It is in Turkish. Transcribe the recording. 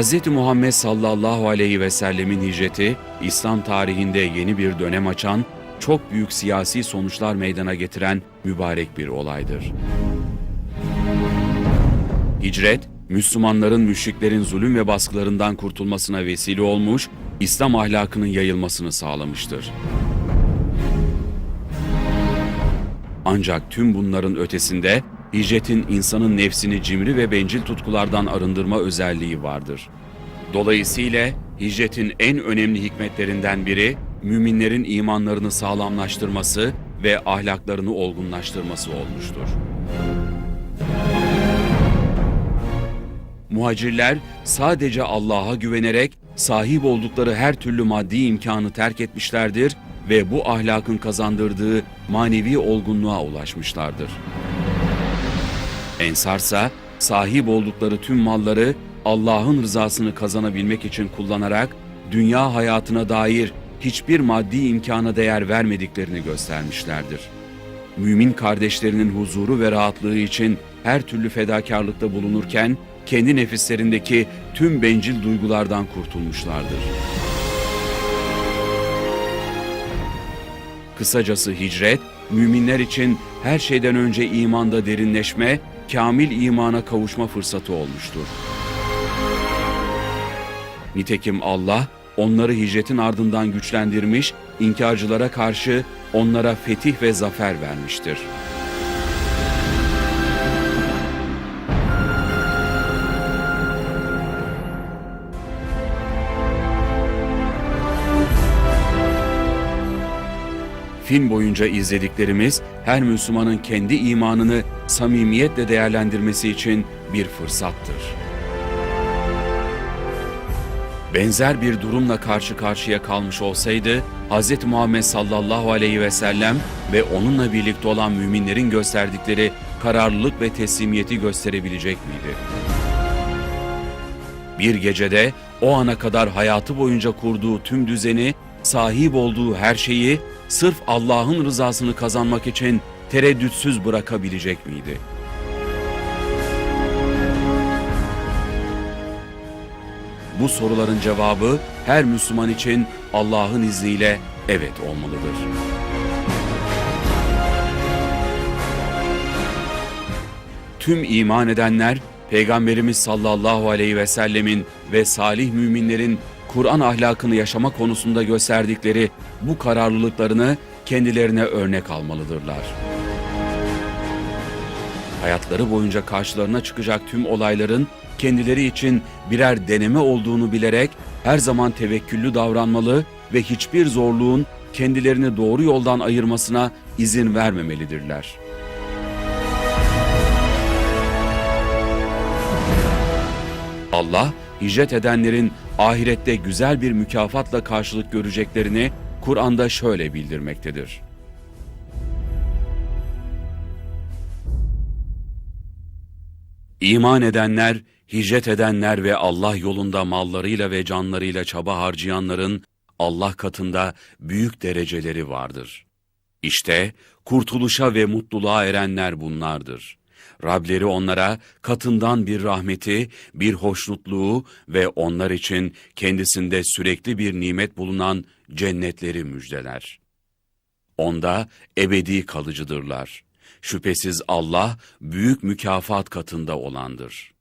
Hz. Muhammed sallallahu aleyhi ve sellemin hicreti, İslam tarihinde yeni bir dönem açan, çok büyük siyasi sonuçlar meydana getiren mübarek bir olaydır. Hicret, Müslümanların müşriklerin zulüm ve baskılarından kurtulmasına vesile olmuş, İslam ahlakının yayılmasını sağlamıştır. Ancak tüm bunların ötesinde hicretin insanın nefsini cimri ve bencil tutkulardan arındırma özelliği vardır. Dolayısıyla hicretin en önemli hikmetlerinden biri müminlerin imanlarını sağlamlaştırması ve ahlaklarını olgunlaştırması olmuştur. Muhacirler sadece Allah'a güvenerek sahip oldukları her türlü maddi imkanı terk etmişlerdir ve bu ahlakın kazandırdığı manevi olgunluğa ulaşmışlardır. Ensarsa sahip oldukları tüm malları Allah'ın rızasını kazanabilmek için kullanarak dünya hayatına dair hiçbir maddi imkana değer vermediklerini göstermişlerdir. Mümin kardeşlerinin huzuru ve rahatlığı için her türlü fedakarlıkta bulunurken kendi nefislerindeki tüm bencil duygulardan kurtulmuşlardır. Kısacası hicret, müminler için her şeyden önce imanda derinleşme, kamil imana kavuşma fırsatı olmuştur. Nitekim Allah onları hicretin ardından güçlendirmiş, inkarcılara karşı onlara fetih ve zafer vermiştir. Film boyunca izlediklerimiz her Müslümanın kendi imanını samimiyetle değerlendirmesi için bir fırsattır. Benzer bir durumla karşı karşıya kalmış olsaydı Hz. Muhammed sallallahu aleyhi ve sellem ve onunla birlikte olan müminlerin gösterdikleri kararlılık ve teslimiyeti gösterebilecek miydi? Bir gecede o ana kadar hayatı boyunca kurduğu tüm düzeni, sahip olduğu her şeyi sırf Allah'ın rızasını kazanmak için tereddütsüz bırakabilecek miydi? Bu soruların cevabı her Müslüman için Allah'ın izniyle evet olmalıdır. Tüm iman edenler Peygamberimiz sallallahu aleyhi ve sellemin ve salih müminlerin Kur'an ahlakını yaşama konusunda gösterdikleri bu kararlılıklarını kendilerine örnek almalıdırlar. Hayatları boyunca karşılarına çıkacak tüm olayların kendileri için birer deneme olduğunu bilerek her zaman tevekküllü davranmalı ve hiçbir zorluğun kendilerini doğru yoldan ayırmasına izin vermemelidirler. Allah, hicret edenlerin ahirette güzel bir mükafatla karşılık göreceklerini Kur'an'da şöyle bildirmektedir. İman edenler, hicret edenler ve Allah yolunda mallarıyla ve canlarıyla çaba harcayanların Allah katında büyük dereceleri vardır. İşte kurtuluşa ve mutluluğa erenler bunlardır. Rableri onlara katından bir rahmeti, bir hoşnutluğu ve onlar için kendisinde sürekli bir nimet bulunan cennetleri müjdeler. Onda ebedi kalıcıdırlar. Şüphesiz Allah büyük mükafat katında olandır.''